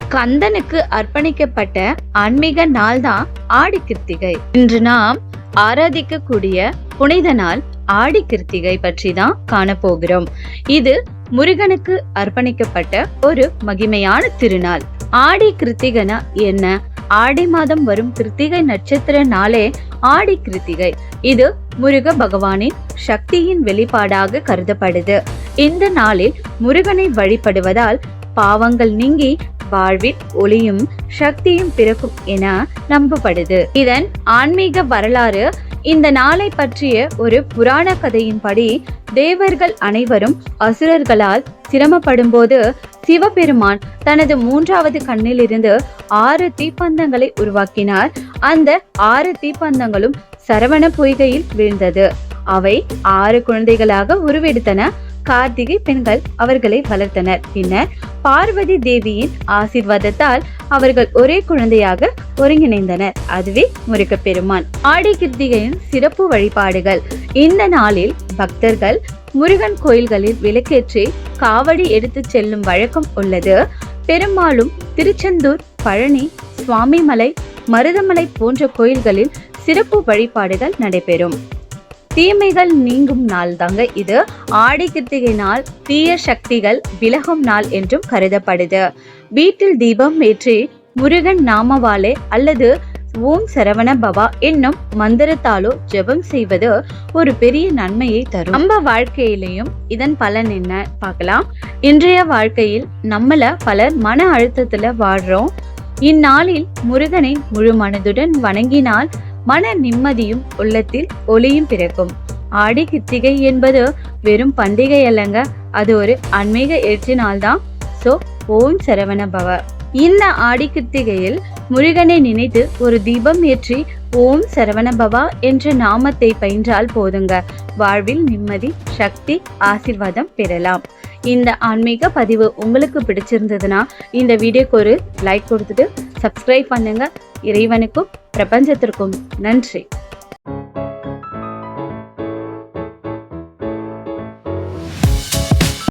கந்தனுக்கு அர்ப்பணிக்கப்பட்ட ஆன்மீக நாள் தான் ஆடி கிருத்திகை. இன்று நாம் ஆராதிக்கக்கூடிய புனித நாள் ஆடி கிருத்திகை பற்றி தான் காணப்போகிறோம். இது முருகனுக்கு அர்ப்பணிக்கப்பட்ட ஒரு மகிமையான திருநாள். ஆடி கிருத்திகனா என்ன? ஆடி மாதம் வரும் கிருத்திகை நட்சத்திர நாளே ஆடி கிருத்திகை. இது முருக பகவானின் சக்தியின் வெளிப்பாடாக கருதப்படுது. இந்த நாளில் முருகனை வழிபடுவதால் பாவங்கள் நீங்கி வாழ்வில் ஒளியும் சக்தியும் பிறக்கும் என நம்பப்படுது. இதன் ஆன்மீக வரலாறு இந்த நாளை பற்றிய ஒரு புராண கதையின்படி தேவர்கள் அனைவரும் அசுரர்களால் சிரமப்படும் போது சிவபெருமான் தனது மூன்றாவது கண்ணிலிருந்து ஆறு தீப்பந்தங்களை உருவாக்கினார். அந்த ஆறு தீப்பந்தங்களும் சரவண பொய்கையில் வீழ்ந்தது. அவை ஆறு குழந்தைகளாக உருவெடுத்தன. கார்த்திகை பெண்கள் அவர்களை வளர்த்தனர். பின்னர் பார்வதி தேவியின் ஆசிர்வாதத்தால் அவர்கள் ஒரே குழந்தையாக ஒருங்கிணைந்தனர். அதுவே முருகப்பெருமான். ஆடி கிருத்திகையின் சிறப்பு வழிபாடுகள். இந்த நாளில் பக்தர்கள் முருகன் கோயில்களில் விளக்கேற்றி காவடி எடுத்துச் செல்லும் வழக்கம் உள்ளது. பெரும்பாலும் திருச்செந்தூர் பழனி சுவாமிமலை மருதமலை போன்ற கோயில்களில் சிறப்பு வழிபாடுகள் நடைபெறும். தீமைகள் நீங்கும் நாள் தாங்க இது. ஆடி கிருத்திகை நாள் தீய சக்திகள் விலகும் நாள் என்றும் கருதப்படுது. வீட்டில் தீபம் ஏற்றி முருகன் நாமவாலே அல்லது ஓம் சரவண பவா என்னும் மந்திரத்தாலோ ஜெபம் செய்வது ஒரு பெரிய நன்மையை தரும். நம்ம வாழ்க்கையிலையும் இதன் பலன் என்ன பார்க்கலாம். இன்றைய வாழ்க்கையில் நம்மள பலர் மன அழுத்தத்துல வாழ்றோம். இந்நாளில் முருகனை முழு மனதுடன் வணங்கினால் மன நிம்மதியும் உள்ளத்தில் ஒளியும் பிறக்கும். ஆடி கித்திகை என்பது வெறும் பண்டிகை அல்லங்க அது ஒரு ஆன்மீக எழுச்சி நாள் தான் ஸோ ஓம் சரவண பவ. இந்த ஆடி கிருத்திகையில் முருகனை நினைத்து ஒரு தீபம் ஏற்றி ஓம் சரவண பவா என்ற நாமத்தை பயின்றால் போதுங்க. வாழ்வில் நிம்மதி சக்தி ஆசிர்வாதம் பெறலாம். இந்த ஆன்மீக பதிவு உங்களுக்கு பிடிச்சிருந்ததுன்னா இந்த வீடியோக்கு ஒரு லைக் கொடுத்துட்டு சப்ஸ்கிரைப் பண்ணுங்க. இறைவனுக்கும் பிரபஞ்சத்திற்கும் நன்றி.